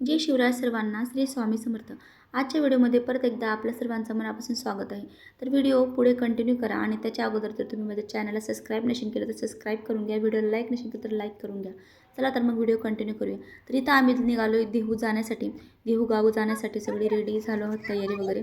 जय शिवराय सर्वांना. श्री स्वामी समर्थ. आजच्या व्हिडिओमध्ये परत एकदा आपल्या सर्वांचं मनापासून स्वागत आहे. तर व्हिडिओ पुढे कंटिन्यू करा आणि त्याच्या अगोदर जर तुम्ही माझ्या चॅनलला सबस्क्राईब नसेल केलं तर सबस्क्राईब करून घ्या. व्हिडिओला लाईक नसेल केलं तर लाईक करून घ्या. चला तर मग व्हिडिओ कंटिन्यू करूया. तर इथं आम्ही निघालो देहू जाण्यासाठी. देहू गाव जाण्यासाठी सगळी रेडी झालो आहोत तयारी वगैरे.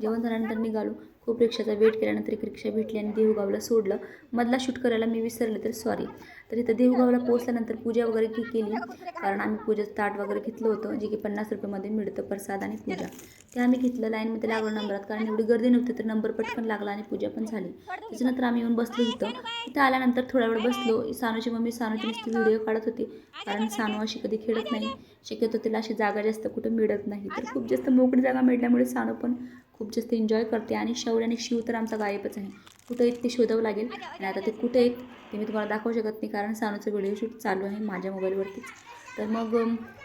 जेवण झाल्यानंतर निघालो. खूप रिक्षाचा वेट केल्यानंतर एक रिक्षा भेटली आणि देहूगावला सोडलं. मधला शूट करायला मी विसरले तर सॉरी तर इथं देहूगावला पोहोचल्यानंतर पूजा वगैरे की केली. कारण आम्ही पूजेचं ताट वगैरे घेतलं होतं जे की पन्नास रुपयामध्ये मिळतं प्रसाद आणि पूजा. ते आम्ही घेतलं लाईनमध्ये लागलो नंबरात कारण एवढी गर्दी नव्हती तर नंबर पटकन लागला आणि पूजा पण झाली. त्याच्यानंतर आम्ही येऊन बसलो इथं. इथं आल्यानंतर थोडा वेळ बसलो. सानूची मम्मी सानूची नुसती व्हिडिओ काढत होती. कारण सानू अशी कधी खेळत नाही. शक्यतो तिला अशी जागा जास्त कुठं मिळत नाही. तर खूप जास्त मोकळी जागा मिळाल्यामुळे सानू पण खूप जास्त एन्जॉय करते आणि शौर्य आणि शिव तर आमचा गायबच आहे. कुठं आहेत ते शोधावं लागेल आणि आता ते कुठे आहेत ते मी तुम्हाला दाखवू शकत नाही कारण सानूचं व्हिडिओ शूट चालू आहे माझ्या मोबाईलवरतीच तर मग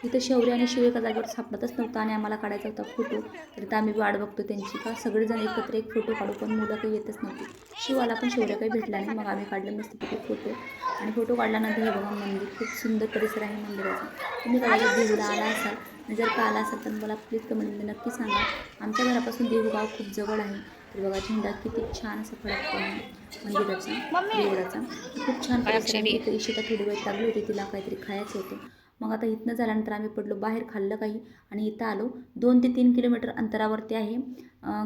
इथं शौर्य आणि शिव एका जागेवर सापडतच नव्हता आणि आम्हाला काढायचा होता फोटो तर इथं आम्ही वाट बघतो त्यांची. का सगळेजण एकत्र एक फोटो काढू पण मुलं काही येतच नव्हती. शिवाला पण शौर्य काही भेटला नाही. मग आम्ही काढले मस्तपैकी फोटो आणि फोटो काढल्यानंतर हे बघा मंदिर खूप सुंदर परिसर आहे मंदिराचा. तुम्ही कदाचित देहूला आला असाल. जर का आला असाल तर मला प्लीज कमेंटमध्ये नक्की सांगा. आमच्या घरापासून देहू गाव खूप जवळ आहे. तर बघा झेंडा किती छान असं फडकतो मंदिराचा देवळाचा खूप छान आहे. इथं इशिता थोडी वेळ लागली होती तिला काहीतरी खायचं होतं. मग आता इथनं झाल्यानंतर आम्ही पडलो बाहेर खाल्लं काही आणि इथं आलो. दोन ते तीन किलोमीटर अंतरावरती आहे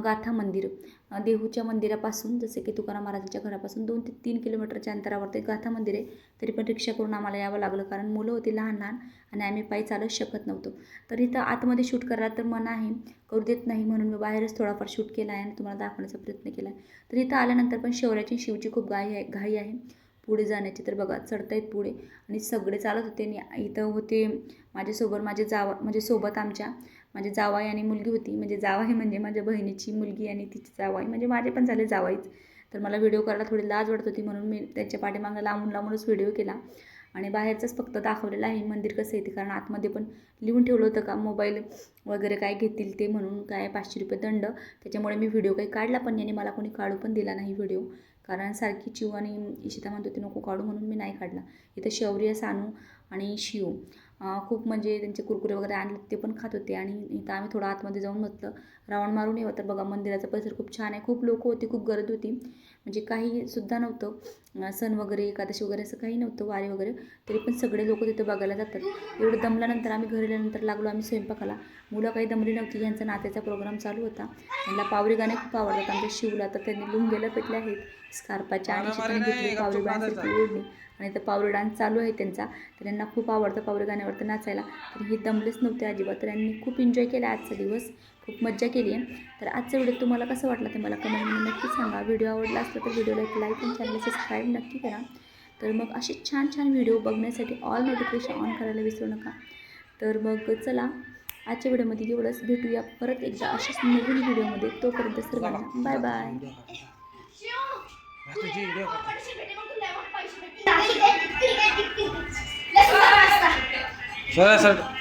गाथा मंदिर. देहूच्या मंदिरापासून जसे की तुकाराम महाराजांच्या घरापासून दोन ते तीन किलोमीटरच्या अंतरावरती गाथा मंदिर आहे. तरी पण रिक्षा करून आम्हाला यावं लागलं कारण मुलं होती लहान लहान आणि आम्ही पायी चालत शकत नव्हतो. तर इथं आतमध्ये शूट करायला तर मन आहे करू देत नाही म्हणून मी बाहेरच थोडाफार शूट केला आहे आणि तुम्हाला दाखवण्याचा प्रयत्न केला आहे. तर इथं आल्यानंतर पण शौर्याची शिवची खूप घाई आहे घाई आहे. पुढे जाण्याची तर बघा चढतायत पुढे. आणि सगळे चालत होते आणि इथं होते माझ्यासोबत माझे जावा म्हणजे सोबत आमच्या माझी जावाई आणि मुलगी होती. म्हणजे जावाई म्हणजे माझ्या बहिणीची मुलगी आणि तिची जावाई. म्हणजे माझे पण झाले जावाईच. तर मला व्हिडिओ करायला थोडी लाज वाटत होती म्हणून मी त्यांच्या पाठीमागं लांबून लांबूनच व्हिडिओ केला. आणि बाहेरचंच फक्त दाखवलेलं आहे. मंदिर कसं येते कारण आतमध्ये पण लिहून ठेवलं होतं का मोबाईल वगैरे काय घेतील ते म्हणून काय पाचशे रुपये दंड. त्याच्यामुळे मी व्हिडिओ काही काढला पण याने आणि मला कोणी काढू पण दिला नाही व्हिडिओ कारण सारखी चिव आणि इशिता म्हणत होती नको काढू म्हणून मी नाही काढला. इथं शौर्य सानू आणि शिव. खूप म्हणजे त्यांचे कुरकुरे वगैरे आणले ते पण खात होते. आणि इथं आम्ही थोडं आतमध्ये जाऊन म्हटलं रावण मारून येऊ तर बघा मंदिराचा परिसर खूप छान आहे. खूप लोक होती खूप गर्दी होती. म्हणजे काही सुद्धा नव्हतं. सण वगैरे एकादशी वगैरे असं काही नव्हतं वारी वगैरे. तरी पण सगळे लोक तिथं बघायला जातात. एवढं दमल्यानंतर आम्ही घरी आल्यानंतर लागलो आम्ही स्वयंपाकाला. मुलं काही दमली नव्हती. यांचा नात्याचा प्रोग्राम चालू होता. त्यांना पावरी गाणे खूप आवडतात. आमच्या शिवला तर त्यांनी लुंगेला पेटले आहेत. स्कार्पाच्या आणि घेतली पावरी बांधसारखी ओढणी. आणि तर पावरी डान्स चालू आहे त्यांचा. तर त्यांना खूप आवडतं पावरी गाण्यावरती नाचायला. तर हे दमलेच नव्हते अजिबात. तर यांनी खूप एन्जॉय केला आजचा दिवस. खूप मज्जा केली आहे. तर आजचा व्हिडिओ तुम्हाला कसं वाटला ते मला कमेंटमध्ये नक्की सांगा. व्हिडिओ आवडला असला तर व्हिडिओला एक लाईक आणि चॅनल सबस्क्राईब नक्की करा. तर मग असे छान छान व्हिडिओ बघण्यासाठी ऑल नोटिफिकेशन ऑन करायला विसरू नका. तर मग चला आजच्या व्हिडिओमध्ये एवढंच. भेटूया परत एकदा अशाच नवीन व्हिडिओमध्ये तोपर्यंत सर्वांना बाय बाय तुझी व्हिडिओ सर सर.